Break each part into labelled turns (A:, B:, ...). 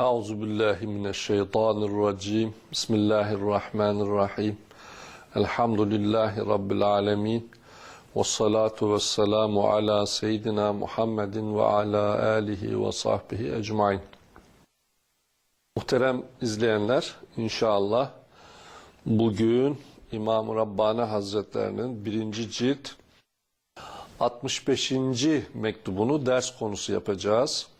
A: Euzu billahi mineşşeytanirracim. Bismillahirrahmanirrahim. Elhamdülillahi rabbil alamin. Ve salatu ve selamu ala seyyidina Muhammedin ve ala alihi ve sahbihi ecmain. Muhterem izleyenler, inşallah bugün İmam-ı Rabbani Hazretlerinin birinci cilt 65. mektubunu ders konusu yapacağız.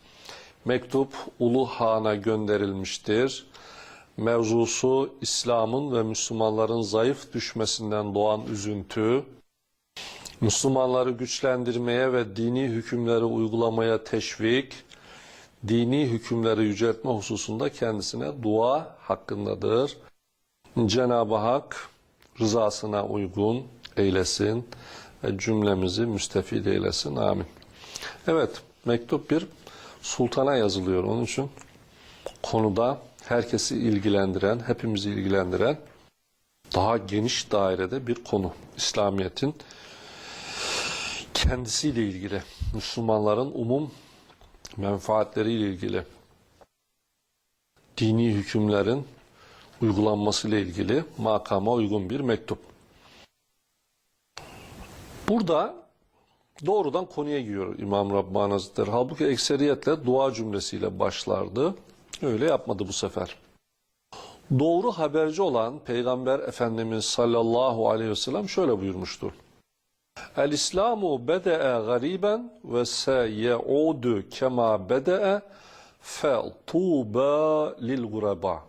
A: Mektup Ulu Han'a gönderilmiştir. Mevzusu İslam'ın ve Müslümanların zayıf düşmesinden doğan üzüntü, Müslümanları güçlendirmeye ve dini hükümleri uygulamaya teşvik, dini hükümleri yüceltme hususunda kendisine dua hakkındadır. Cenab-ı Hak rızasına uygun eylesin ve cümlemizi müstefid eylesin. Amin. Evet, mektup bir sultana yazılıyor. Onun için konuda herkesi ilgilendiren, hepimizi ilgilendiren daha geniş dairede bir konu. İslamiyet'in kendisiyle ilgili, Müslümanların umum menfaatleriyle ilgili, dini hükümlerin uygulanmasıyla ilgili makama uygun bir mektup. Burada doğrudan konuya giriyor İmam Rabbani Hazretleri. Halbuki ekseriyetle dua cümlesiyle başlardı. Öyle yapmadı bu sefer. Doğru haberci olan Peygamber Efendimiz sallallahu aleyhi ve sellem şöyle buyurmuştur. El İslamu bede'e gariben ve seyeudu kema bede'e fel tuba lil gureba.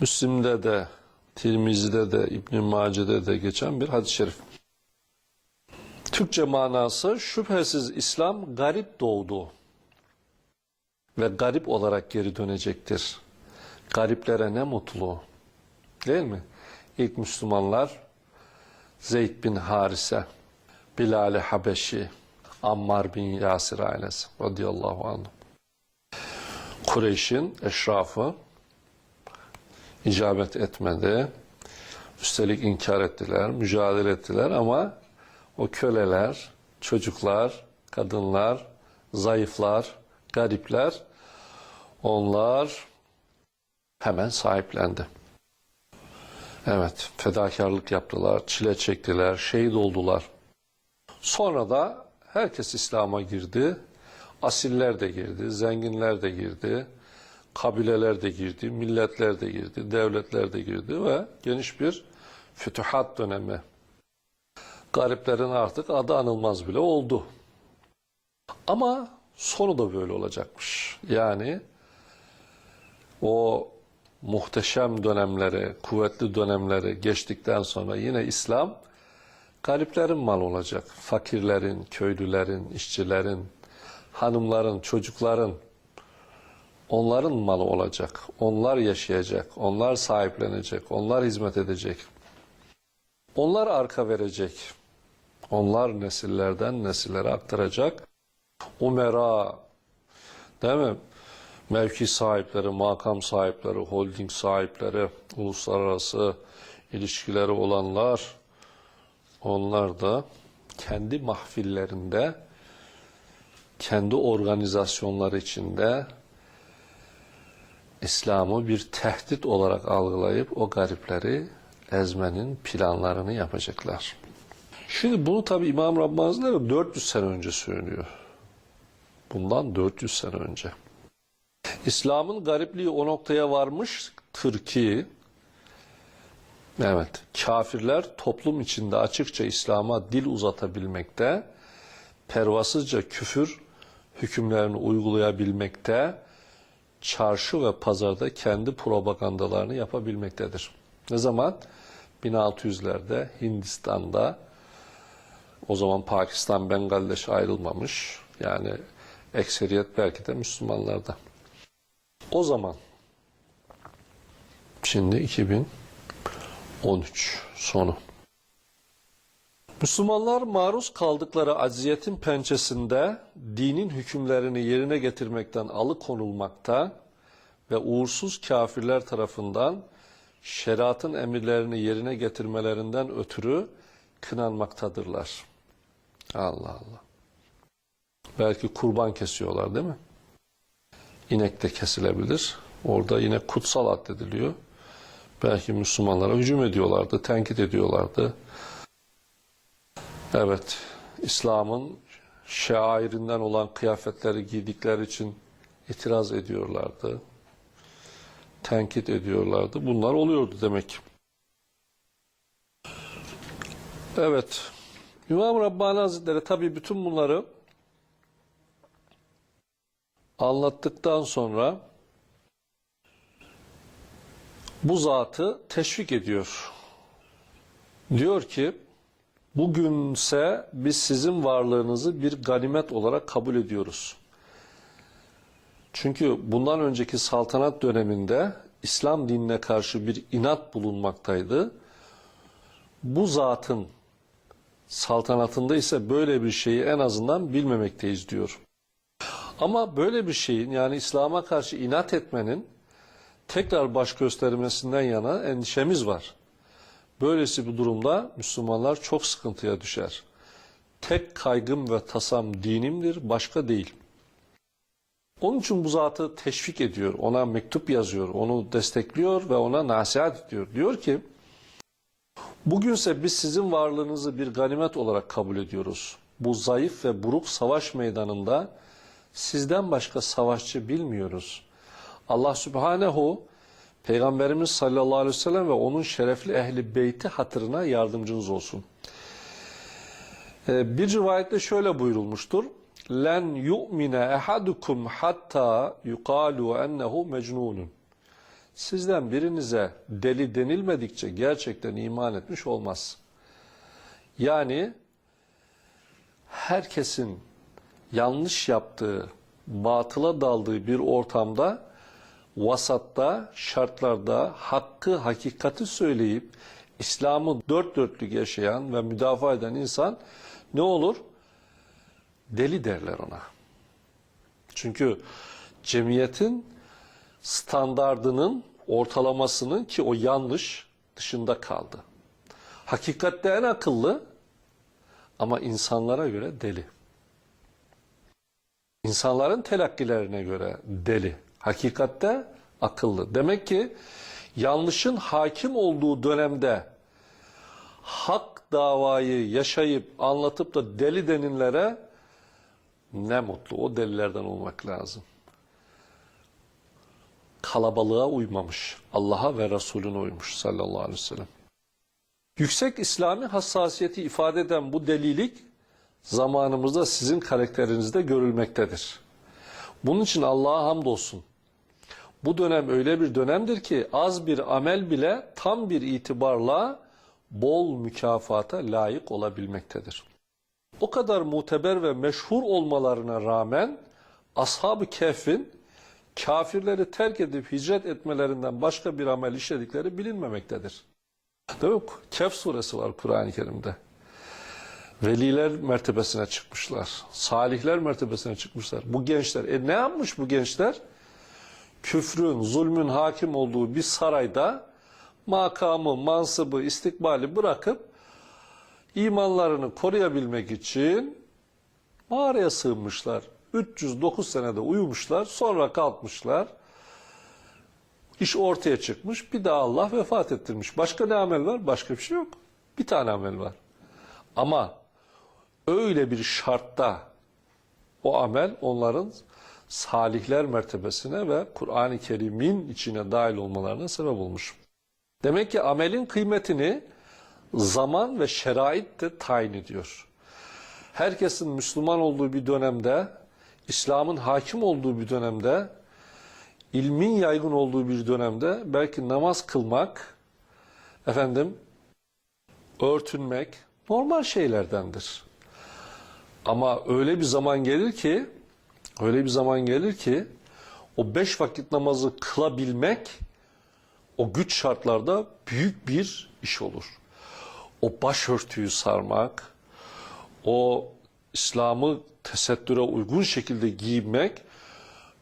A: Müslim'de de, Tirmizi'de de, İbn-i Mace'de de geçen bir hadis-i şerif. Türkçe manası şüphesiz İslam garip doğdu ve garip olarak geri dönecektir. Gariplere ne mutlu. Değil mi? İlk Müslümanlar Zeyd bin Harise, Bilal-i Habeşi, Ammar bin Yasir ailesi radıyallahu anh. Kureyş'in eşrafı icabet etmedi. Üstelik inkar ettiler, mücadele ettiler ama o köleler, çocuklar, kadınlar, zayıflar, garipler onlar hemen sahiplendi. Evet, fedakarlık yaptılar, çile çektiler, şehit oldular. Sonra da herkes İslam'a girdi. Asiller de girdi, zenginler de girdi, kabileler de girdi, milletler de girdi, devletler de girdi ve geniş bir fütühat dönemi. Gariplerin artık adı anılmaz bile oldu. Ama sonu da böyle olacakmış. Yani o muhteşem dönemleri, kuvvetli dönemleri geçtikten sonra yine İslam gariplerin mal olacak. Fakirlerin, köylülerin, işçilerin, hanımların, çocukların onların malı olacak. Onlar yaşayacak, onlar sahiplenecek, onlar hizmet edecek. Onlar arka verecek. Onlar nesillerden nesillere aktaracak. Umera, değil mi? Mevki sahipleri, makam sahipleri, holding sahipleri, uluslararası ilişkileri olanlar, onlar da kendi mahfillerinde, kendi organizasyonları içinde İslam'ı bir tehdit olarak algılayıp o garipleri ezmenin planlarını yapacaklar. Şimdi bunu tabi İmam Rabbani Hazretleri 400 sene önce söylüyor. Bundan 400 sene önce. İslam'ın garipliği o noktaya varmıştır ki evet kafirler toplum içinde açıkça İslam'a dil uzatabilmekte, pervasızca küfür hükümlerini uygulayabilmekte, çarşı ve pazarda kendi propagandalarını yapabilmektedir. Ne zaman? 1600'lerde Hindistan'da o zaman Pakistan Bengaldeş ayrılmamış. Yani ekseriyet belki de Müslümanlarda. O zaman şimdi 2013 sonu. Müslümanlar maruz kaldıkları aziyetin pençesinde dinin hükümlerini yerine getirmekten alıkonulmakta ve uğursuz kafirler tarafından şeriatın emirlerini yerine getirmelerinden ötürü kınanmaktadırlar. Allah Allah. Belki kurban kesiyorlar değil mi? inek de kesilebilir. Orada yine kutsal addediliyor. Belki Müslümanlara hücum ediyorlardı, tenkit ediyorlardı. Evet, İslam'ın şairinden olan kıyafetleri giydikleri için itiraz ediyorlardı. Tenkit ediyorlardı. Bunlar oluyordu demek. Evet, İmam Rabbani Hazretleri tabii bütün bunları anlattıktan sonra bu zatı teşvik ediyor. Diyor ki, bugünse biz sizin varlığınızı bir ganimet olarak kabul ediyoruz. Çünkü bundan önceki saltanat döneminde İslam dinine karşı bir inat bulunmaktaydı. Bu zatın saltanatında ise böyle bir şeyi en azından bilmemekteyiz diyor. Ama böyle bir şeyin yani İslam'a karşı inat etmenin tekrar baş göstermesinden yana endişemiz var. Böylesi bir durumda Müslümanlar çok sıkıntıya düşer. Tek kaygım ve tasam dinimdir, başka değil. Onun için bu zatı teşvik ediyor, ona mektup yazıyor, onu destekliyor ve ona nasihat ediyor. Diyor ki, bugünse biz sizin varlığınızı bir ganimet olarak kabul ediyoruz. Bu zayıf ve buruk savaş meydanında sizden başka savaşçı bilmiyoruz. Allah Sübhanehu Peygamberimiz sallallahu aleyhi ve sellem ve onun şerefli ehli beyti hatırına yardımcınız olsun. Ee, bir rivayette şöyle buyurulmuştur. Len yu'mine ehadukum hatta yuqalu ennehu mecnunun. Sizden birinize deli denilmedikçe gerçekten iman etmiş olmaz. Yani herkesin yanlış yaptığı, batıla daldığı bir ortamda vasatta, şartlarda hakkı, hakikati söyleyip İslam'ı dört dörtlük yaşayan ve müdafaa eden insan ne olur? Deli derler ona. Çünkü cemiyetin standardının ortalamasının ki o yanlış dışında kaldı. Hakikatte en akıllı ama insanlara göre deli. İnsanların telakkilerine göre deli. Hakikatte akıllı. Demek ki yanlışın hakim olduğu dönemde hak davayı yaşayıp anlatıp da deli deninlere ne mutlu. O delilerden olmak lazım. Kalabalığa uymamış. Allah'a ve Resulüne uymuş sallallahu aleyhi ve sellem. Yüksek İslami hassasiyeti ifade eden bu delilik zamanımızda sizin karakterinizde görülmektedir. Bunun için Allah'a hamdolsun. Bu dönem öyle bir dönemdir ki az bir amel bile tam bir itibarla bol mükafata layık olabilmektedir. O kadar muteber ve meşhur olmalarına rağmen Ashab-ı Kehf'in kafirleri terk edip hicret etmelerinden başka bir amel işledikleri bilinmemektedir. Değil mi? Kehf suresi var Kur'an-ı Kerim'de. Veliler mertebesine çıkmışlar. Salihler mertebesine çıkmışlar. Bu gençler, e ne yapmış bu gençler? Küfrün, zulmün hakim olduğu bir sarayda makamı, mansıbı, istikbali bırakıp imanlarını koruyabilmek için mağaraya sığınmışlar. 309 senede uyumuşlar, sonra kalkmışlar. İş ortaya çıkmış, bir daha Allah vefat ettirmiş. Başka ne amel var? Başka bir şey yok. Bir tane amel var. Ama öyle bir şartta o amel onların salihler mertebesine ve Kur'an-ı Kerim'in içine dahil olmalarına sebep olmuş. Demek ki amelin kıymetini zaman ve şerait de tayin ediyor. Herkesin Müslüman olduğu bir dönemde, İslam'ın hakim olduğu bir dönemde, ilmin yaygın olduğu bir dönemde belki namaz kılmak, efendim, örtünmek normal şeylerdendir. Ama öyle bir zaman gelir ki, öyle bir zaman gelir ki, o beş vakit namazı kılabilmek, o güç şartlarda büyük bir iş olur. O başörtüyü sarmak, o İslam'ı tesettüre uygun şekilde giymek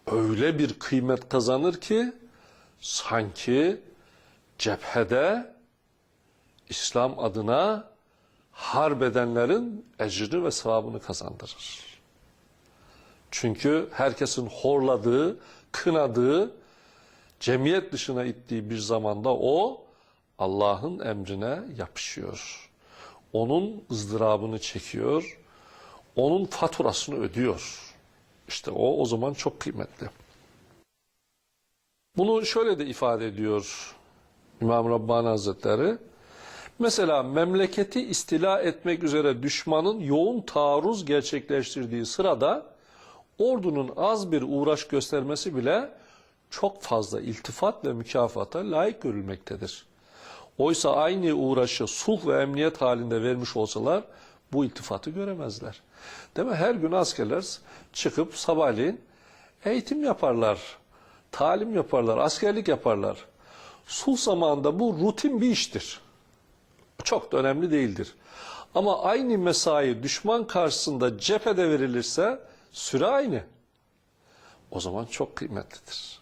A: öyle bir kıymet kazanır ki sanki cephede İslam adına harp edenlerin ecrini ve sevabını kazandırır. Çünkü herkesin horladığı, kınadığı, cemiyet dışına ittiği bir zamanda o Allah'ın emrine yapışıyor. Onun ızdırabını çekiyor, onun faturasını ödüyor. İşte o o zaman çok kıymetli. Bunu şöyle de ifade ediyor İmam Rabbani Hazretleri. Mesela memleketi istila etmek üzere düşmanın yoğun taarruz gerçekleştirdiği sırada ordunun az bir uğraş göstermesi bile çok fazla iltifat ve mükafata layık görülmektedir. Oysa aynı uğraşı sulh ve emniyet halinde vermiş olsalar bu iltifatı göremezler. Değil mi? Her gün askerler çıkıp sabahleyin eğitim yaparlar, talim yaparlar, askerlik yaparlar. Sulh zamanında bu rutin bir iştir. Çok da önemli değildir. Ama aynı mesai düşman karşısında cephede verilirse süre aynı. O zaman çok kıymetlidir.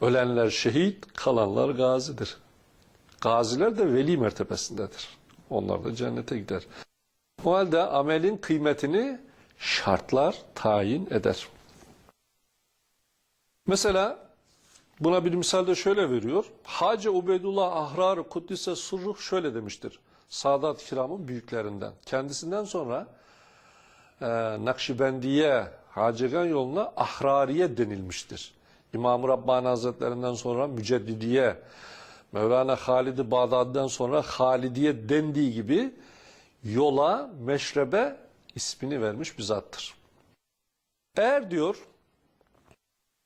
A: Ölenler şehit, kalanlar gazidir. Gaziler de veli mertebesindedir. Onlar da cennete gider. O halde amelin kıymetini şartlar tayin eder. Mesela buna bir misal de şöyle veriyor. Hacı Ubeydullah Ahrar Kuddise Surruh şöyle demiştir. Sadat Kiram'ın büyüklerinden. Kendisinden sonra e, Nakşibendiye, Hacegan yoluna Ahrariye denilmiştir. İmam-ı Rabbani Hazretlerinden sonra Müceddidiye, Mevlana Halid-i Bağdadi'den sonra Halidiye dendiği gibi yola, meşrebe ismini vermiş bir zattır. Eğer diyor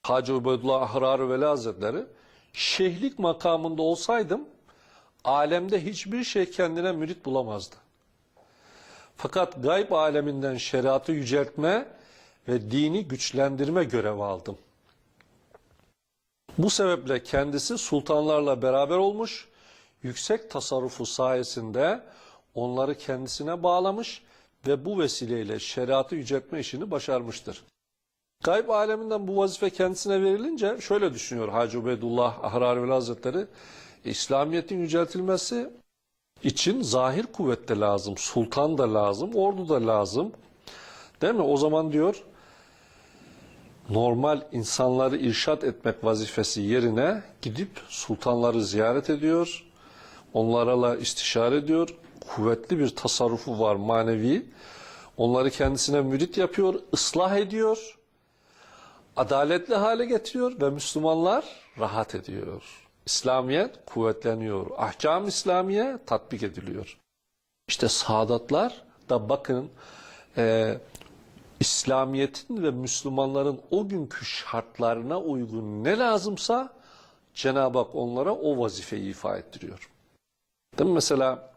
A: Hacı Ubeydullah Ahrar Veli Hazretleri şeyhlik makamında olsaydım alemde hiçbir şey kendine mürit bulamazdı. Fakat gayb aleminden şeriatı yüceltme ve dini güçlendirme görevi aldım. Bu sebeple kendisi sultanlarla beraber olmuş, yüksek tasarrufu sayesinde onları kendisine bağlamış ve bu vesileyle şeriatı yüceltme işini başarmıştır. Gayb aleminden bu vazife kendisine verilince şöyle düşünüyor Hacı Ubeydullah Ahrari Veli Hazretleri, İslamiyet'in yüceltilmesi için zahir kuvvet de lazım, sultan da lazım, ordu da lazım. Değil mi? O zaman diyor normal insanları irşat etmek vazifesi yerine gidip sultanları ziyaret ediyor, onlarla istişare ediyor, kuvvetli bir tasarrufu var manevi, onları kendisine mürit yapıyor, ıslah ediyor, adaletli hale getiriyor ve Müslümanlar rahat ediyor. İslamiyet kuvvetleniyor, ahkam İslamiye tatbik ediliyor. İşte saadatlar da bakın e, İslamiyet'in ve Müslümanların o günkü şartlarına uygun ne lazımsa Cenab-ı Hak onlara o vazifeyi ifa ettiriyor. Değil mi? Mesela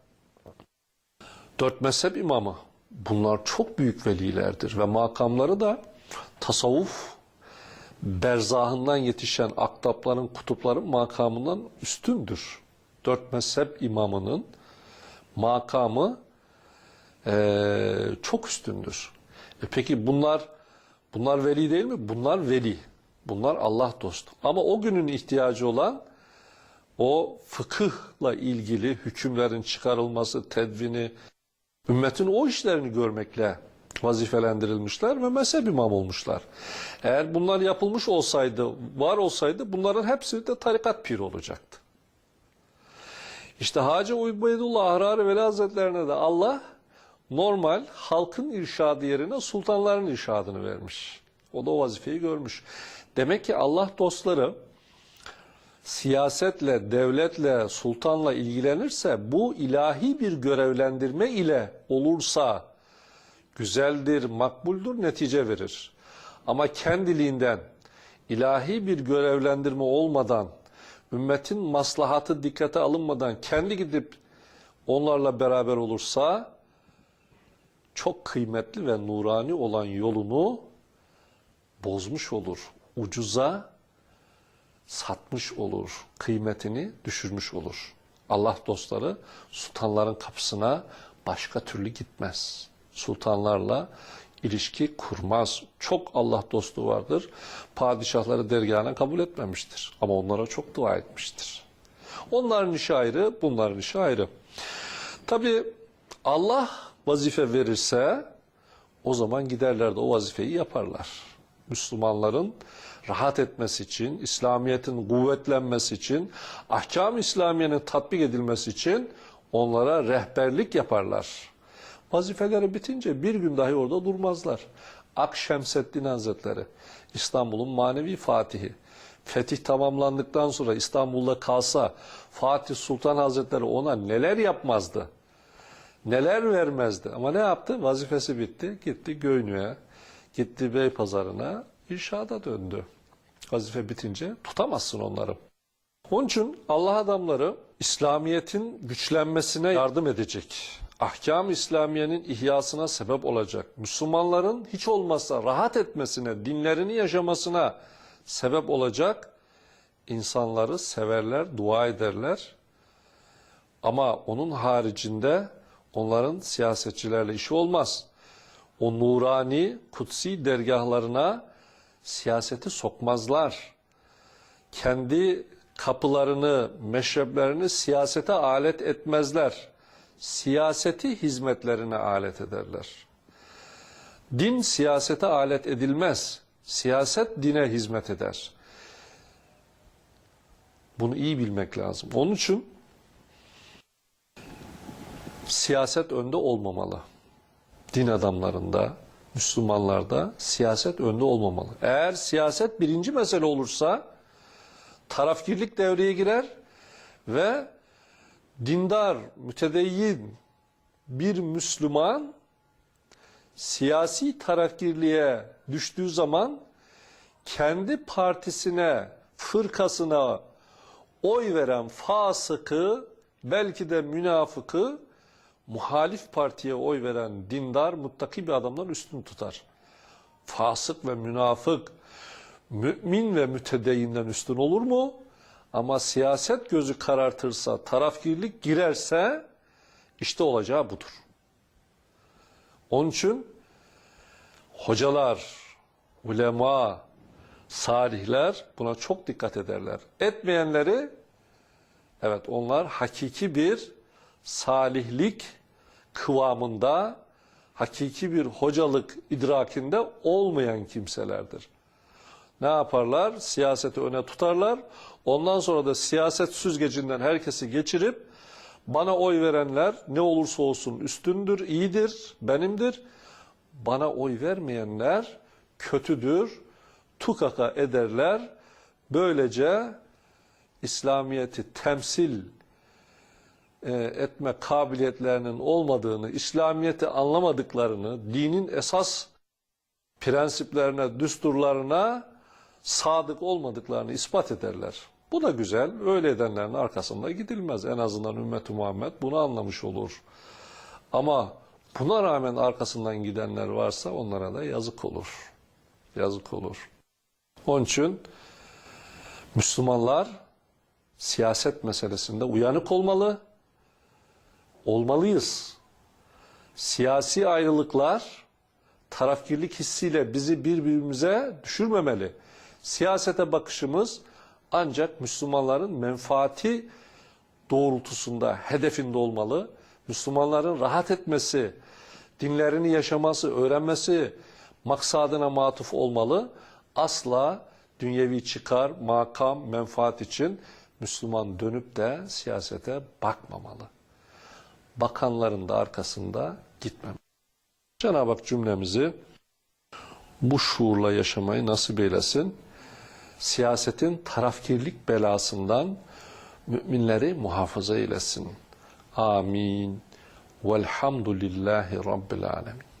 A: dört mezhep imamı bunlar çok büyük velilerdir ve makamları da tasavvuf berzahından yetişen aktapların, kutupların makamından üstündür. Dört mezhep imamının makamı eee, çok üstündür. E peki bunlar bunlar veli değil mi? Bunlar veli. Bunlar Allah dostu. Ama o günün ihtiyacı olan o fıkıhla ilgili hükümlerin çıkarılması, tedvini, ümmetin o işlerini görmekle vazifelendirilmişler ve mezhep imam olmuşlar. Eğer bunlar yapılmış olsaydı, var olsaydı bunların hepsi de tarikat piri olacaktı. İşte Hacı Ubeydullah Ahrari Veli Hazretlerine de Allah normal halkın irşadı yerine sultanların irşadını vermiş. O da o vazifeyi görmüş. Demek ki Allah dostları siyasetle, devletle, sultanla ilgilenirse bu ilahi bir görevlendirme ile olursa güzeldir, makbuldür, netice verir. Ama kendiliğinden ilahi bir görevlendirme olmadan, ümmetin maslahatı dikkate alınmadan kendi gidip onlarla beraber olursa çok kıymetli ve nurani olan yolunu bozmuş olur. Ucuza satmış olur. Kıymetini düşürmüş olur. Allah dostları sultanların kapısına başka türlü gitmez. Sultanlarla ilişki kurmaz. Çok Allah dostu vardır. Padişahları dergahına kabul etmemiştir. Ama onlara çok dua etmiştir. Onların işi ayrı, bunların işi ayrı. Tabi Allah vazife verirse o zaman giderler de o vazifeyi yaparlar. Müslümanların rahat etmesi için, İslamiyet'in kuvvetlenmesi için, ahkam İslamiye'nin tatbik edilmesi için onlara rehberlik yaparlar. Vazifeleri bitince bir gün dahi orada durmazlar. Akşemseddin Hazretleri, İstanbul'un manevi fatihi. Fetih tamamlandıktan sonra İstanbul'da kalsa Fatih Sultan Hazretleri ona neler yapmazdı? Neler vermezdi? Ama ne yaptı? Vazifesi bitti. Gitti Göynü'ye, gitti Beypazarı'na, irşada döndü. Vazife bitince tutamazsın onları. Onun için Allah adamları İslamiyet'in güçlenmesine yardım edecek. Ahkam İslamiye'nin ihyasına sebep olacak. Müslümanların hiç olmazsa rahat etmesine, dinlerini yaşamasına sebep olacak. insanları severler, dua ederler. Ama onun haricinde onların siyasetçilerle işi olmaz. O nurani, kutsi dergahlarına siyaseti sokmazlar kendi kapılarını, meşreplerini siyasete alet etmezler. Siyaseti hizmetlerine alet ederler. Din siyasete alet edilmez. Siyaset dine hizmet eder. Bunu iyi bilmek lazım. Onun için siyaset önde olmamalı. Din adamlarında, Müslümanlarda siyaset önde olmamalı. Eğer siyaset birinci mesele olursa tarafgirlik devreye girer ve dindar, mütedeyyin bir Müslüman siyasi tarafgirliğe düştüğü zaman kendi partisine, fırkasına oy veren fasıkı, belki de münafıkı, muhalif partiye oy veren dindar, muttaki bir adamdan üstün tutar. Fasık ve münafık, mümin ve mütedeyyinden üstün olur mu? Ama siyaset gözü karartırsa, tarafgirlik girerse, işte olacağı budur. Onun için hocalar, ulema, salihler buna çok dikkat ederler. Etmeyenleri, evet onlar hakiki bir salihlik kıvamında, hakiki bir hocalık idrakinde olmayan kimselerdir. Ne yaparlar? Siyaseti öne tutarlar. Ondan sonra da siyaset süzgecinden herkesi geçirip bana oy verenler ne olursa olsun üstündür, iyidir, benimdir. Bana oy vermeyenler kötüdür, tukaka ederler. Böylece İslamiyet'i temsil etme kabiliyetlerinin olmadığını, İslamiyet'i anlamadıklarını, dinin esas prensiplerine, düsturlarına sadık olmadıklarını ispat ederler. Bu da güzel. Öyle edenlerin arkasında gidilmez. En azından ümmet-i Muhammed bunu anlamış olur. Ama buna rağmen arkasından gidenler varsa onlara da yazık olur. Yazık olur. Onun için Müslümanlar siyaset meselesinde uyanık olmalı. Olmalıyız. Siyasi ayrılıklar tarafgirlik hissiyle bizi birbirimize düşürmemeli. Siyasete bakışımız ancak Müslümanların menfaati doğrultusunda hedefinde olmalı. Müslümanların rahat etmesi, dinlerini yaşaması, öğrenmesi maksadına matuf olmalı. Asla dünyevi çıkar, makam, menfaat için Müslüman dönüp de siyasete bakmamalı. Bakanların da arkasında gitmem. Cenab-ı Hak cümlemizi bu şuurla yaşamayı nasip eylesin. Siyasetin tarafkirlik belasından müminleri muhafaza eylesin. Amin. Velhamdülillahi Rabbil Alemin.